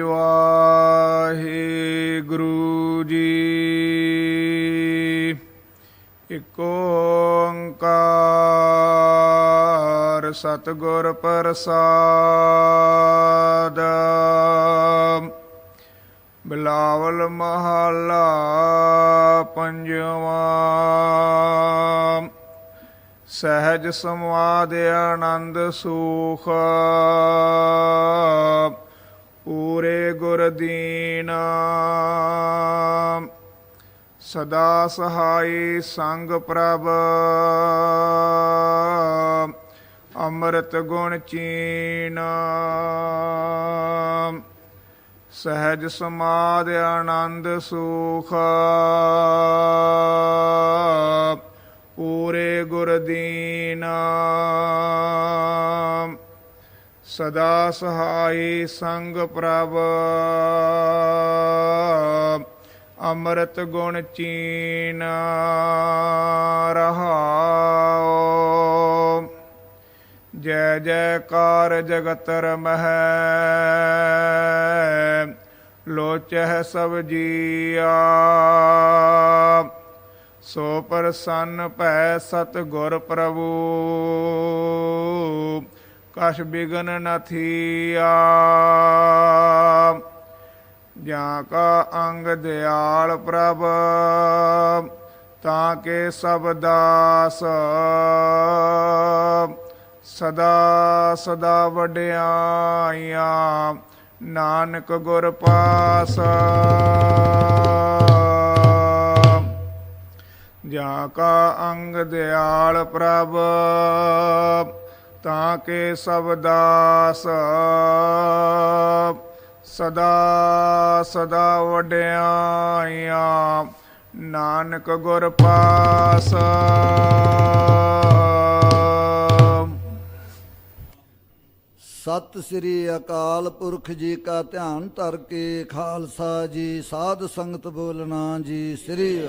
ਵਾਹਿਗੁਰੂ ਜੀ। ਇਕ ਓੰਕਾਰ ਸਤਿਗੁਰ ਪ੍ਰਸਾਦ। ਬਿਲਾਵਲ ਮਹੱਲਾ ਪੰਜਵਾਂ। ਸਹਿਜ ਸਮਾਦ ਆਨੰਦ ਸੁਖ। ਗੁਰ ਦੀਨਾ ਸਦਾ ਸਹਾਈ ਸੰਗ ਪ੍ਰਭ ਅੰਮ੍ਰਿਤ ਗੁਣ ਚੀਨ ਸਹਿਜ ਸਮਾਦ ਆਨੰਦ ਸੁਖ ਪੂਰੇ ਗੁਰ ਦੀਨਾ ਸਦਾ ਸਹਾਈ ਸੰਗ ਪ੍ਰਭ। ਅੰਮ੍ਰਿਤ ਗੁਣ ਚੀਨ ਰਹਾਉ। ਜੈ ਜੈਕਾਰ ਜਗਤਰ ਮਹਿ। ਲੋਚਹਿ ਸਭ ਜੀਆ। ਸੋ ਪ੍ਰਸੰਨ ਭੈ ਸਤ ਗੁਰ ਪ੍ਰਭੂ। ਕਛ ਬਿਗਨ ਨਥੀਆ ਥੀਆ। ਜਾਂ ਕਾ ਅੰਗ ਦਿਆਲ ਪ੍ਰਭ, ਤਾਂ ਕੇ ਸਭ ਦਾਸ। ਸਦਾ ਸਦਾ ਵਡਿਆਈਆਂ, ਨਾਨਕ ਗੁਰ ਪਾਸ। ਜਾਂ ਕਾ ਅੰਗ ਦਿਆਲ ਪ੍ਰਭ ਤਾਂ ਕੇ ਸਭ ਦਾਸ ਸਦਾ ਸਦਾ ਵਡਿਆਈਆਂ, ਨਾਨਕ ਗੁਰ ਪਾਸ। ਸਤਿ ਸ੍ਰੀ ਅਕਾਲ ਪੁਰਖ ਜੀ ਕਾ ਧਿਆਨ ਧਰ ਕੇ ਖਾਲਸਾ ਜੀ, ਸਾਧ ਸੰਗਤ ਬੋਲਣਾ ਜੀ, ਸ੍ਰੀ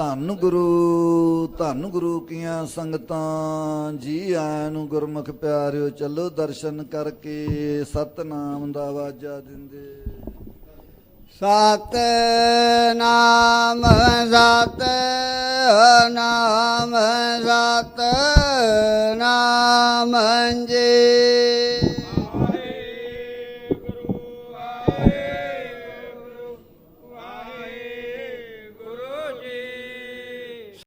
ਧੰਨ ਗੁਰੂ ਧੰਨ ਗੁਰੂ ਕੀਆਂ ਸੰਗਤਾਂ, ਜੀ ਆਇਆਂ ਨੂੰ ਗੁਰਮੁਖ ਪਿਆਰਿਓ, ਚੱਲੋ ਦਰਸ਼ਨ ਕਰਕੇ ਸਤਨਾਮ ਦਾ ਆਵਾਜ਼ਾ ਦਿੰਦੇ। ਸਤ ਨਾਮ ਸਤ ਨਾਮ ਸਤ ਨਾਮ ਜੀ।